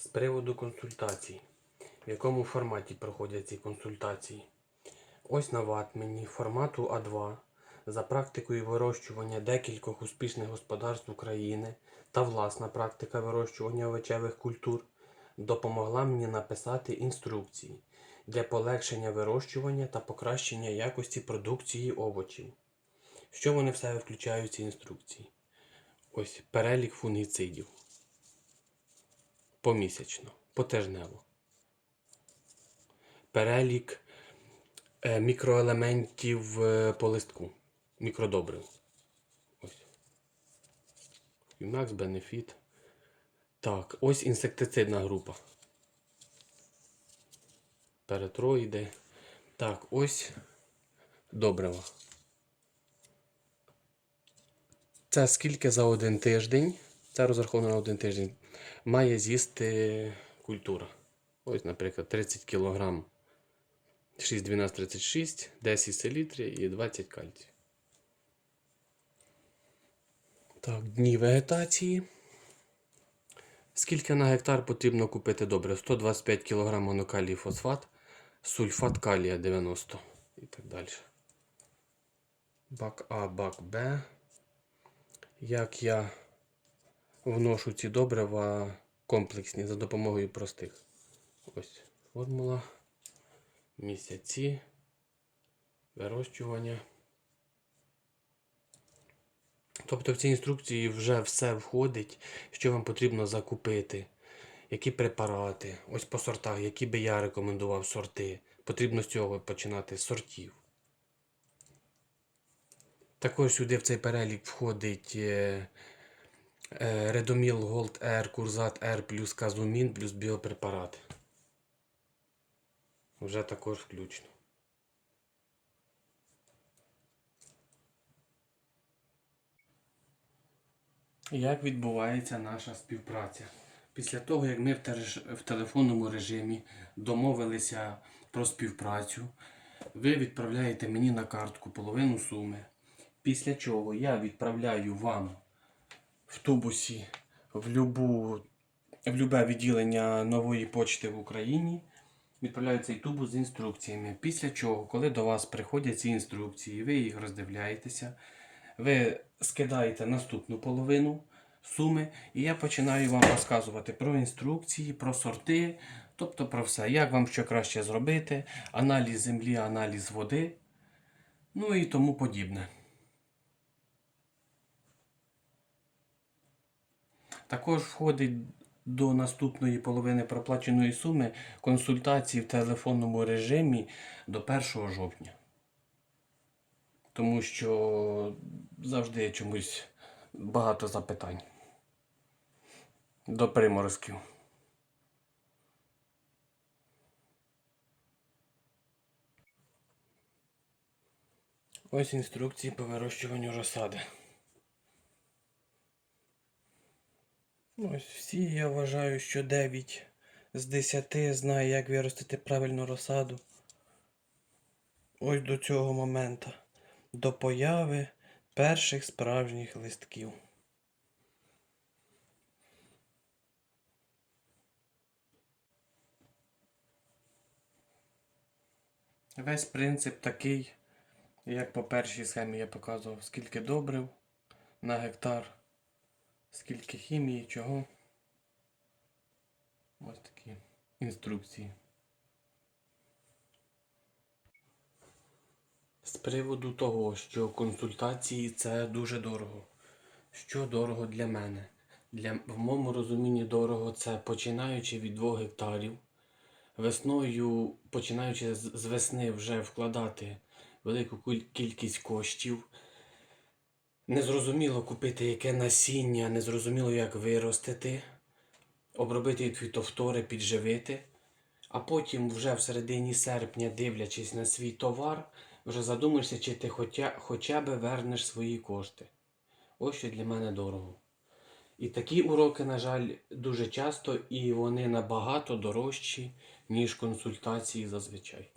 З приводу консультацій. В якому форматі проходять ці консультації? Ось на ватмені формату А2 за практикою вирощування декількох успішних господарств України та власна практика вирощування овочевих культур допомогла мені написати інструкції для полегшення вирощування та покращення якості продукції овочів. Що вони в себе включають ці інструкції? Ось перелік фунгіцидів. Помісячно, потижнево. Перелік е, мікроелементів е, по листку. Мікродобрив. Ось. Макс Бенефіт. Так, ось інсектицидна група. Перетроїди. Так, ось добрива. Це скільки за один тиждень, це розраховано на один тиждень, має з'їсти культура. Ось, наприклад, 30 кг 6, 12, 36, 10 селітрі і 20 кальцію. Так, дні вегетації. Скільки на гектар потрібно купити добре? 125 кг монокалій фосфат, сульфат калія 90 і так далі. Бак А, бак Б. Як я вношу ці добрива комплексні за допомогою простих. Ось формула. Місяці. Вирощування. Тобто в цій інструкції вже все входить, що вам потрібно закупити, які препарати, ось по сортах, які би я рекомендував сорти. Потрібно з цього починати з сортів. Також сюди в цей перелік входить е, Редоміл Голд R, Курзат R плюс Казумін плюс біопрепарати. Вже також включно. Як відбувається наша співпраця? Після того, як ми в телефонному режимі домовилися про співпрацю, ви відправляєте мені на картку половину суми. Після чого я відправляю вам в тубусі в, любу, в любе відділення нової почти в Україні. Відправляю цей тубус з інструкціями. Після чого, коли до вас приходять ці інструкції, ви їх роздивляєтеся, ви скидаєте наступну половину суми, і я починаю вам розказувати про інструкції, про сорти, тобто про все, як вам що краще зробити, аналіз землі, аналіз води, ну і тому подібне. Також входить до наступної половини проплаченої суми консультації в телефонному режимі до 1 жовтня. Тому що завжди чомусь багато запитань. До приморозків. Ось інструкції по вирощуванню розсади. Ось всі я вважаю, що 9 з 10 знає, як виростити правильну розсаду. Ось до цього моменту. До появи перших справжніх листків. Весь принцип такий, як по першій схемі я показував, скільки добрив на гектар, скільки хімії, чого. Ось такі інструкції. З приводу того, що консультації це дуже дорого. Що дорого для мене? Для, в моєму розумінні дорого це починаючи від 2 гектарів. Весною, починаючи з весни, вже вкладати велику кількість коштів. Незрозуміло купити яке насіння, незрозуміло як виростити, обробити фітофтори, підживити. А потім вже в середині серпня, дивлячись на свій товар, вже задумаєшся, чи ти хоча, хоча б вернеш свої кошти. Ось що для мене дорого. І такі уроки, на жаль, дуже часто і вони набагато дорожчі, ніж консультації зазвичай.